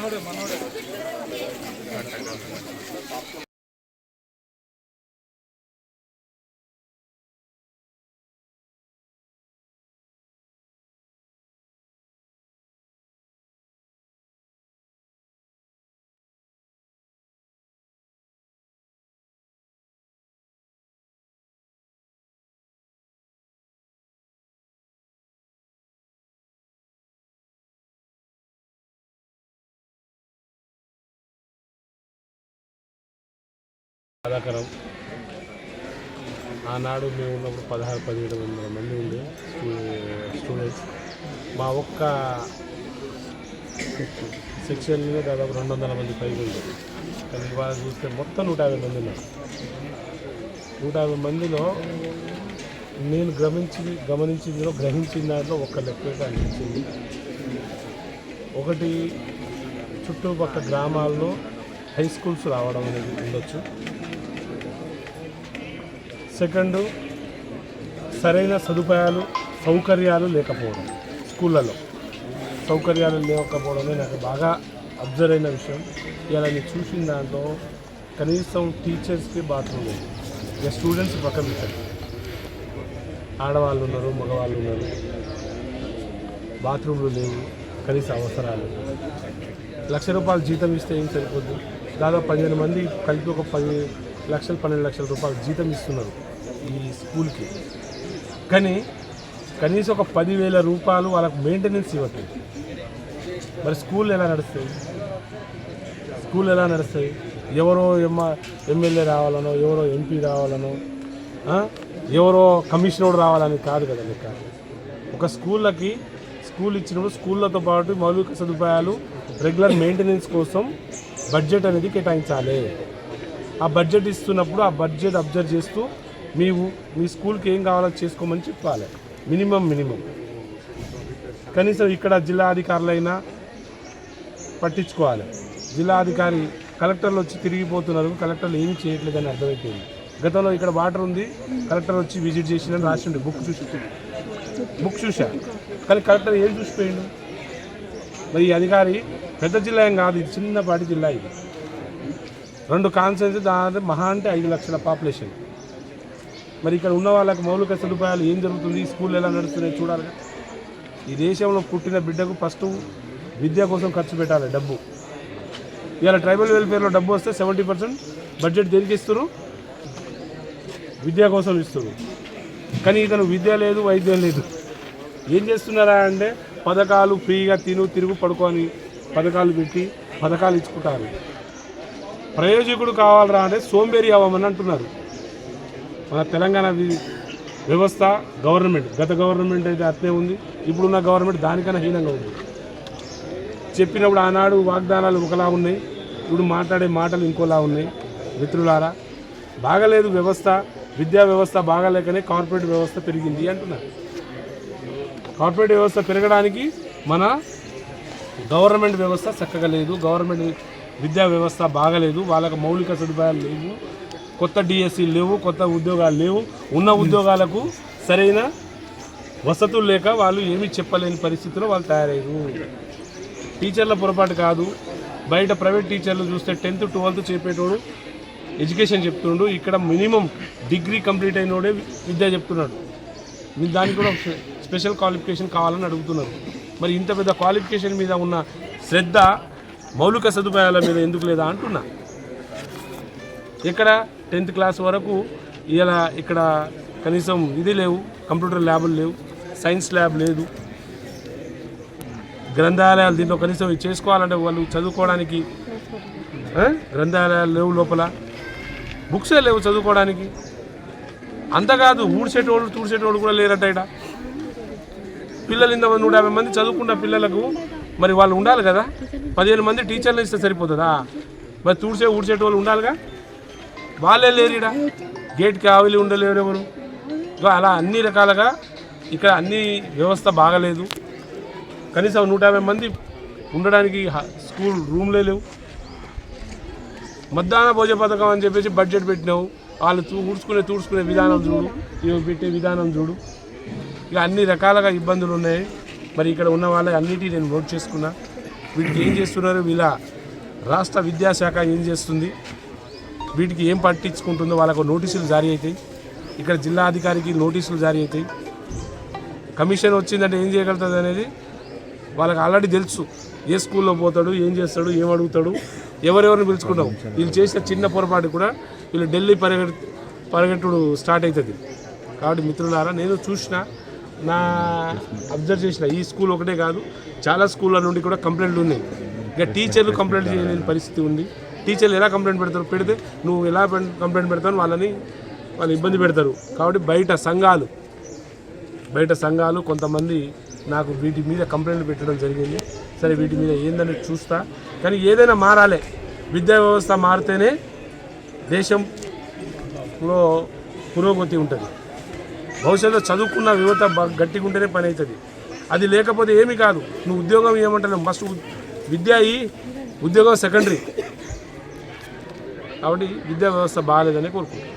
మనోడే మనోడే బాధాకరం. ఆనాడు మేము ఉన్నప్పుడు పదహారు పదిహేడు వందల మంది ఉండే స్టూడెంట్స్. మా ఒక్క సెక్షన్లో దాదాపు రెండు వందల మంది పైకి ఉంది కానీ ఇవాళ చూస్తే మొత్తం నూట యాభై మంది ఉన్నారు. నూట యాభై మందిలో నేను గమనించి గమనించిందిలో గ్రహించిన దాంట్లో ఒక్క లెక్క అనిపించింది. ఒకటి చుట్టుపక్కల గ్రామాల్లో హై స్కూల్స్ రావడం అనేది ఉండొచ్చు. సెకండ్ సరైన సదుపాయాలు సౌకర్యాలు లేకపోవడం స్కూళ్ళలో. సౌకర్యాలు లేకపోవడమే నాకు బాగా అబ్జర్వ్ అయిన విషయం. ఇలా నేను చూసిన దాంట్లో కనీసం టీచర్స్కి బాత్రూమ్ లేదు. ఇక స్టూడెంట్స్ పక్కన పెట్టండి ఆడవాళ్ళు ఉన్నారు మగవాళ్ళు ఉన్నారు. బాత్రూమ్లు లేవు కనీస అవసరాలు లక్ష రూపాయలు జీతం ఇస్తే ఏం సరిపోద్ది? దాదాపు పదిహేను మంది కలిపి ఒక పది లక్షలు పన్నెండు లక్షల రూపాయలు జీతం ఇస్తున్నారు ఈ స్కూల్కి. కానీ కనీసం ఒక పదివేల రూపాయలు వాళ్ళకు మెయింటెనెన్స్ ఇవ్వట్లేదు. మరి స్కూల్ ఎలా నడుస్తాయి? స్కూల్ ఎలా నడుస్తాయి? ఎవరో ఎమ్మ ఎమ్మెల్యే రావాలనో ఎవరో ఎంపీ రావాలనో ఎవరో కమిషనర్ రావాలని కాదు కదా లెక్క. ఒక స్కూళ్ళకి స్కూల్ ఇచ్చినప్పుడు స్కూళ్ళతో పాటు మౌలిక సదుపాయాలు రెగ్యులర్ మెయింటెనెన్స్ కోసం బడ్జెట్ అనేది కేటాయించాలి. ఆ బడ్జెట్ ఇస్తున్నప్పుడు ఆ బడ్జెట్ అబ్జర్వ్ చేస్తూ మీ మీ స్కూల్కి ఏం కావాలో చేసుకోమని చెప్పాలి. Minimum minimum. కనీసం ఇక్కడ జిల్లా అధికారులైనా పట్టించుకోవాలి. జిల్లాధికారి కలెక్టర్లు వచ్చి తిరిగిపోతున్నారు. కలెక్టర్లు ఏమి చేయట్లేదని అర్థమైపోయింది. గతంలో ఇక్కడ వాటర్ ఉంది. కలెక్టర్ వచ్చి విజిట్ చేసిన రాసిండు. బుక్ చూసి బుక్ చూసా. కానీ కలెక్టర్ ఏం చూసిపోయిండు? మరి ఈ అధికారి పెద్ద జిల్లా ఏం కాదు ఇది చిన్నపాటి జిల్లా ఇది. రెండు కాన్సెన్స్ దాదాపు మహా అంటే ఐదు లక్షల పాపులేషన్ మరి ఇక్కడ ఉన్న వాళ్ళకి మౌలిక సదుపాయాలు ఏం జరుగుతుంది ఈ స్కూల్ ఎలా నడుస్తున్నాయి చూడాలి ఈ దేశంలో పుట్టిన బిడ్డకు ఫస్ట్ విద్య కోసం ఖర్చు పెట్టాలి డబ్బు. ఇవాళ ట్రైబల్ వెల్ఫేర్లో డబ్బు వస్తే సెవెంటీ పర్సెంట్ బడ్జెట్ దేనికి ఇస్తారు విద్య కోసం ఇస్తారు కానీ ఇతను విద్య లేదు వైద్యం లేదు. ఏం చేస్తున్నారా అంటే పథకాలు ఫ్రీగా తిను తిరుగు పడుకొని పథకాలు పెట్టి పథకాలు ఇచ్చుకుంటారు. ప్రయోజకుడు కావాలరా అంటే సోంబేరి అవ్వమని అంటున్నారు. మన తెలంగాణ వ్యవస్థ గవర్నమెంట్ గత గవర్నమెంట్ అయితే అట్నే ఉంది. ఇప్పుడున్న గవర్నమెంట్ దానికన్నా హీనంగా ఉంది. చెప్పినప్పుడు ఆనాడు వాగ్దానాలు ఒకలా ఉన్నాయి. ఇప్పుడు మాట్లాడే మాటలు ఇంకోలా ఉన్నాయి. మిత్రులారా బాగలేదు వ్యవస్థ విద్యా వ్యవస్థ బాగాలేకనే కార్పొరేట్ వ్యవస్థ పెరిగింది అంటున్నారు. కార్పొరేట్ వ్యవస్థ పెరగడానికి మన గవర్నమెంట్ వ్యవస్థ చక్కగా లేదు. గవర్నమెంట్ విద్యా వ్యవస్థ బాగలేదు. వాళ్ళకి మౌలిక సదుపాయాలు లేవు. కొత్త డిఎస్సీలు లేవు. కొత్త ఉద్యోగాలు లేవు. ఉన్న ఉద్యోగాలకు సరైన వసతులు లేక వాళ్ళు ఏమీ చెప్పలేని పరిస్థితిలో వాళ్ళు తయారయ్యారు. టీచర్ల పొరపాటు కాదు. బయట ప్రైవేట్ టీచర్లు చూస్తే టెన్త్ ట్వెల్త్ చెప్పేటోడు ఎడ్యుకేషన్ చెప్తుండు. ఇక్కడ మినిమం డిగ్రీ కంప్లీట్ అయినోడే విద్య చెప్తున్నాడు. మీరు దానికి కూడా స్పెషల్ క్వాలిఫికేషన్ కావాలని అడుగుతున్నారు. మరి ఇంత పెద్ద క్వాలిఫికేషన్ మీద ఉన్న శ్రద్ధ మౌలిక సదుపాయాల మీద ఎందుకు లేదా అంటున్నా. ఇక్కడ టెన్త్ క్లాస్ వరకు ఇలా ఇక్కడ కనీసం ఇది లేవు కంప్యూటర్ ల్యాబులు లేవు సైన్స్ ల్యాబ్ లేదు. గ్రంథాలయాలు దీంట్లో కనీసం చేసుకోవాలంటే వాళ్ళు చదువుకోవడానికి గ్రంథాలయాలు లేవు లోపల. బుక్సే లేవు చదువుకోవడానికి. అంతకాదు ఊడ్చేటోళ్ళు తూడ్చేటోళ్ళు కూడా లేరట ఇక్కడ. పిల్లలు ఇంత నూట యాభై మంది చదువుకున్న పిల్లలకు మరి వాళ్ళు ఉండాలి కదా? పదిహేను మంది టీచర్లు ఇస్తే సరిపోతుందా? మరి తూడ్చే ఊడ్చేటోళ్ళు ఉండాలిగా? వాళ్ళే లేరు ఇక్కడ గేట్కి ఆవిలి ఉండలేరు ఎవరు? ఇగో అలా అన్ని రకాలుగా ఇక్కడ అన్ని వ్యవస్థ బాగలేదు. కనీసం నూట యాభై మంది ఉండడానికి స్కూల్ రూమ్లే లేవు. మధ్యాహ్న భోజన పథకం అని చెప్పేసి బడ్జెట్ పెట్టినావు. వాళ్ళు తూ ఊడ్చుకునే తూడ్చుకునే విధానం చూడు. ఇవి పెట్టే విధానం చూడు. ఇక అన్ని రకాలుగా ఇబ్బందులు ఉన్నాయి. మరి ఇక్కడ ఉన్న వాళ్ళ అన్నిటి నేను నోట్ చేసుకున్నా. వీటికి ఏం చేస్తున్నారు? వీళ్ళ రాష్ట్ర విద్యాశాఖ ఏం చేస్తుంది? వీటికి ఏం పట్టించుకుంటుందో వాళ్ళకు నోటీసులు జారీ అవుతాయి. ఇక్కడ జిల్లా అధికారికి నోటీసులు జారీ అవుతాయి. కమిషన్ వచ్చిందంటే ఏం చేయగలుగుతుంది అనేది వాళ్ళకి ఆల్రెడీ తెలుసు. ఏ స్కూల్లో పోతాడు ఏం చేస్తాడు ఏం అడుగుతాడు ఎవరెవరిని పిలుచుకుంటాం వీళ్ళు చేసిన చిన్న పొరపాటు కూడా వీళ్ళు ఢిల్లీ పరిగె పరిగెట్టుడు స్టార్ట్ అవుతుంది. కాబట్టి మిత్రులారా నేను చూసిన నా అబ్జర్వ్ చేసిన ఈ స్కూల్ ఒకటే కాదు చాలా స్కూళ్ళ నుండి కూడా కంప్లైంట్లు ఉన్నాయి. ఇక టీచర్లు కంప్లైంట్ చేయలేని పరిస్థితి ఉంది. టీచర్లు ఎలా కంప్లైంట్ పెడతారు? పెడితే నువ్వు ఎలా కంప్లైంట్ పెడతావు? వాళ్ళని వాళ్ళు ఇబ్బంది పెడతారు. కాబట్టి బయట సంఘాలు బయట సంఘాలు కొంతమంది నాకు వీటి మీద కంప్లైంట్ పెట్టడం జరిగింది. సరే వీటి మీద ఏందని చూస్తా. కానీ ఏదైనా మారాలే. విద్యా వ్యవస్థ మారితేనే దేశంలో పురోగతి ఉంటుంది. భవిష్యత్తులో చదువుకున్న యువత గట్టిగా ఉంటేనే పని అవుతుంది అది లేకపోతే ఏమీ కాదు. నువ్వు ఉద్యోగం ఏమంటావు మస్ట్ విద్య అయ్యి ఉద్యోగం సెకండరీ. కాబట్టి విద్యా వ్యవస్థ బాగాలేదని కోరుకుంటున్నాను.